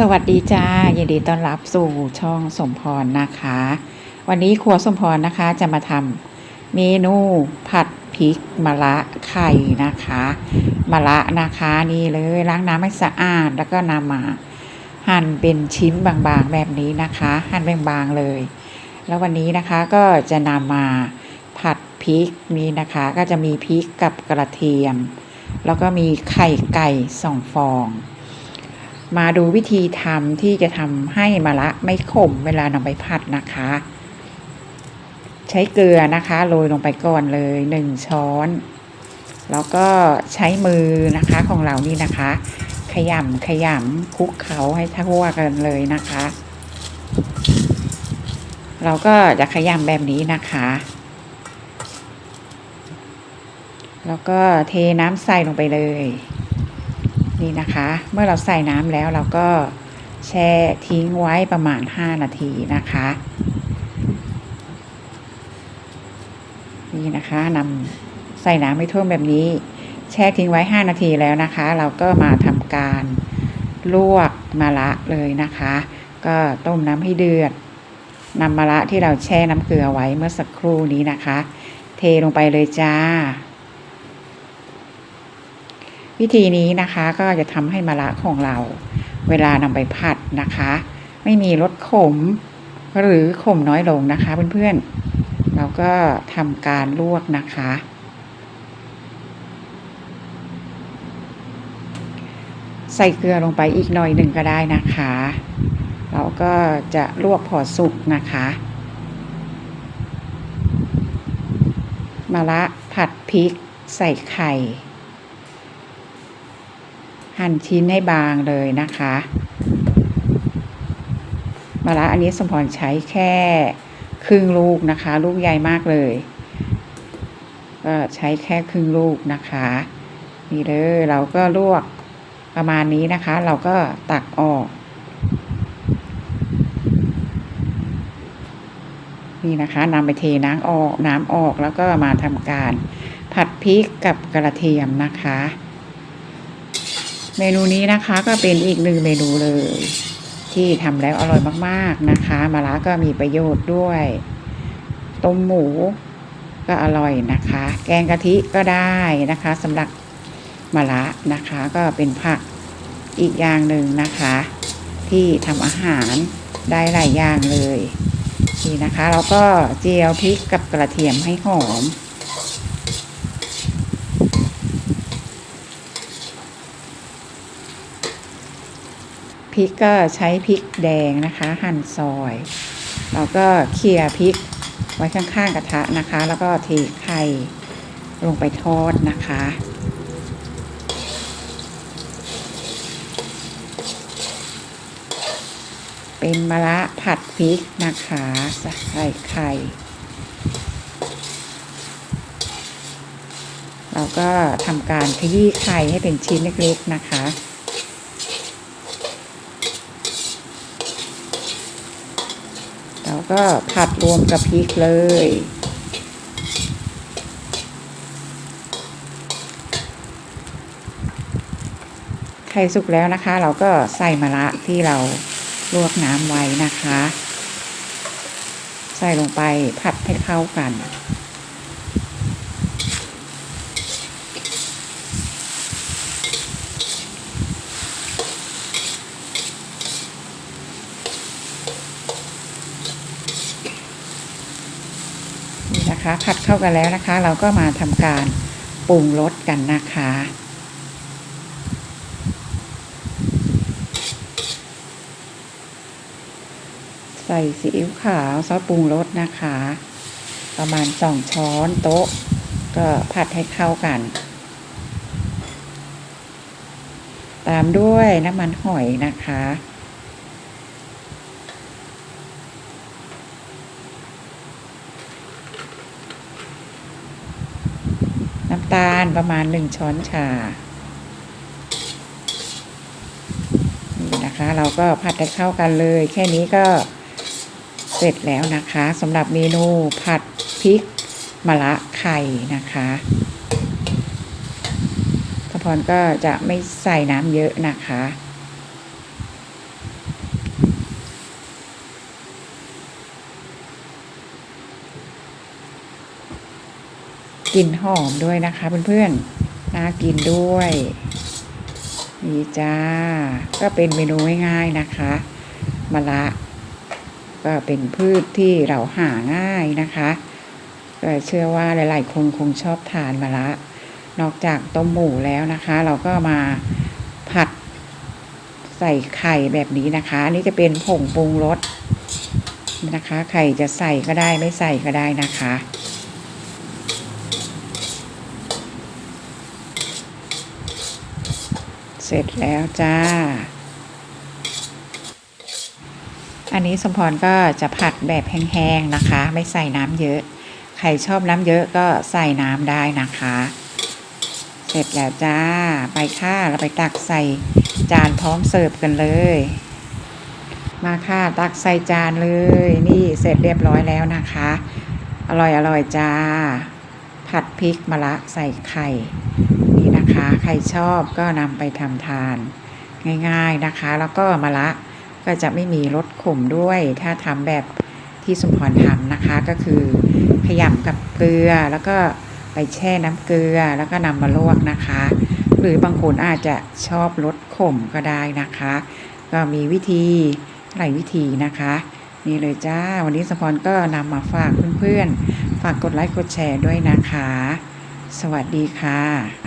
สวัสดีจ้ายินดีต้อนรับสู่ช่องสมพรนะคะ วันนี้ครัวสมพรนะคะจะมาทำเมนูผัดพริกมะระไข่นะคะมะระนะคะนี่เลยล้างน้ำให้สะอาดแล้วก็นำมา หั่นเป็นชิ้นบางๆแบบนี้นะคะ หั่นบางๆเลย แล้ววันนี้นะคะก็จะนำมาผัดพริกนี้นะคะ ก็จะมีพริกกับกระเทียม แล้วก็มีไข่ไก่สองฟอง มาดูวิธีทำที่จะทำให้มะระไม่ขมเวลานำไปผัดนะคะ ใช้เกลือนะคะโรยลงไปก่อนเลยหนึ่งช้อน แล้วก็ใช้มือนะคะของเรานี่นะคะ ขยำขยำคลุกเขาให้ทั่วกันเลยนะคะ เราก็จะขยำแบบนี้นะคะแล้วก็เทน้ำใส่ลงไปเลย นี่นะคะ เมื่อเราใส่น้ำแล้วเราก็แช่ทิ้งไว้ประมาณ 5 นาทีนะคะ นี่นะคะนำใส่น้ำไม่ท่วมแบบนี้ แช่ทิ้งไว้ 5 นาทีแล้วนะคะ เราก็มาทำการลวกมะระเลยนะคะ ก็ต้มน้ำให้เดือดนำมะระที่เราแช่น้ำเกลือไว้เมื่อสักครู่นี้นะคะ เทลงไปเลยจ้า วิธีนี้นะคะก็จะทำให้มะระของเรา เวลานำไปผัดนะคะ ไม่มีรสขมหรือขมน้อยลงนะคะเพื่อนๆเราก็ทำการลวกนะคะ ใส่เกลือลงไปอีกหน่อยหนึ่งก็ได้นะคะ เราก็จะลวกพอสุกนะคะมะระผัดพริกใส่ไข่ หั่นชิ้นให้บางเลยนะคะมะระอันนี้สมพรใช้แค่ครึ่งลูกนะคะ ลูกใหญ่มากเลย ก็ใช้แค่ครึ่งลูกนะคะนี่เลยเราก็ลวกประมาณนี้นะคะ เราก็ตักออกนี่นะคะนำไปเทน้ำออกน้ำออกแล้วก็มาทำการผัดพริกกับกระเทียมนะคะ เมนูนี้นะคะก็เป็นอีกหนึ่งเมนูเลย ที่ทำแล้วอร่อยมากๆนะคะมะระก็มีประโยชน์ด้วยต้มหมูก็อร่อยนะคะ แกงกะทิก็ได้นะคะสำหรับมะระนะคะก็เป็นผักอีกอย่างหนึ่งนะคะ ที่ทำอาหารได้หลายอย่างเลยนี่นะคะ เราก็เจียวพริกกับกระเทียมให้หอม พริกก็ใช้พริกแดงนะคะ หั่นซอย เราก็เขี่ยพริกไว้ข้างๆกระทะนะคะ แล้วก็เทไข่ลงไปทอดนะคะเป็นมะระผัดพริกนะคะใส่ไข่ เราก็ทำการขยี้ไข่ให้เป็นชิ้นเล็กๆนะคะ แล้วก็ผัดรวมกับพริกเลย ไข่สุกแล้วนะคะ เราก็ใส่มะระที่เราลวกน้ำไว้นะคะ ใส่ลงไปผัดให้เข้ากัน นะคะ ผัดเข้ากันแล้วนะคะ เราก็มาทำการปรุงรสกันนะคะ ใส่ซีอิ๊วขาวซอสปรุงรสนะคะ ประมาณสองช้อนโต๊ะ ก็ผัดให้เข้ากัน ตามด้วยน้ำมันหอยนะคะ น้ำตาลประมาณหนึ่งช้อนชา นี่นะคะ เราก็ผัดให้เข้ากันเลย แค่นี้ก็เสร็จแล้วนะคะสำหรับเมนูผัดพริกมะระไข่นะคะสะพรก็จะไม่ใส่น้ำเยอะนะคะ กลิ่นหอมด้วยนะคะเพื่อนๆน่ากินด้วยนี่จ้า ก็เป็นเมนูง่ายๆนะคะมะระก็เป็นพืชที่เราหาง่ายนะคะก็เชื่อว่าหลาย ๆ คนคงชอบทานมะระนอกจากต้มหมูแล้วนะคะ เราก็มาผัดใส่ไข่แบบนี้นะคะอันนี้จะเป็นผงปรุงรสนะคะ ไข่จะใส่ก็ได้ไม่ใส่ก็ได้นะคะ เสร็จแล้วจ้า อันนี้สมพรก็จะผัดแบบแห้งๆนะคะ ไม่ใส่น้ำเยอะ ใครชอบน้ำเยอะก็ใส่น้ำได้นะคะ เสร็จแล้วจ้า ไปค่ะเราไปตักใส่จานพร้อมเสิร์ฟกันเลย มาค่ะตักใส่จานเลย นี่เสร็จเรียบร้อยแล้วนะคะ อร่อยอร่อยจ้า ผัดพริกมะระใส่ไข่ นะคะ ใครชอบก็นำไปทำทานง่าย ๆนะคะ แล้วก็มะระก็จะไม่มีรสขมด้วย ถ้าทำแบบที่สมพรทำนะคะ ก็คือขยำกับเกลือแล้วก็ไปแช่น้ำเกลือแล้วก็นำมาลวกนะคะ หรือบางคนอาจจะชอบรสขมก็ได้นะคะ ก็มีวิธีหลายวิธีนะคะนี่เลยจ้า วันนี้สมพรก็นำมาฝากเพื่อนๆ ฝากกดไลค์กดแชร์ด้วยนะคะ สวัสดีค่ะ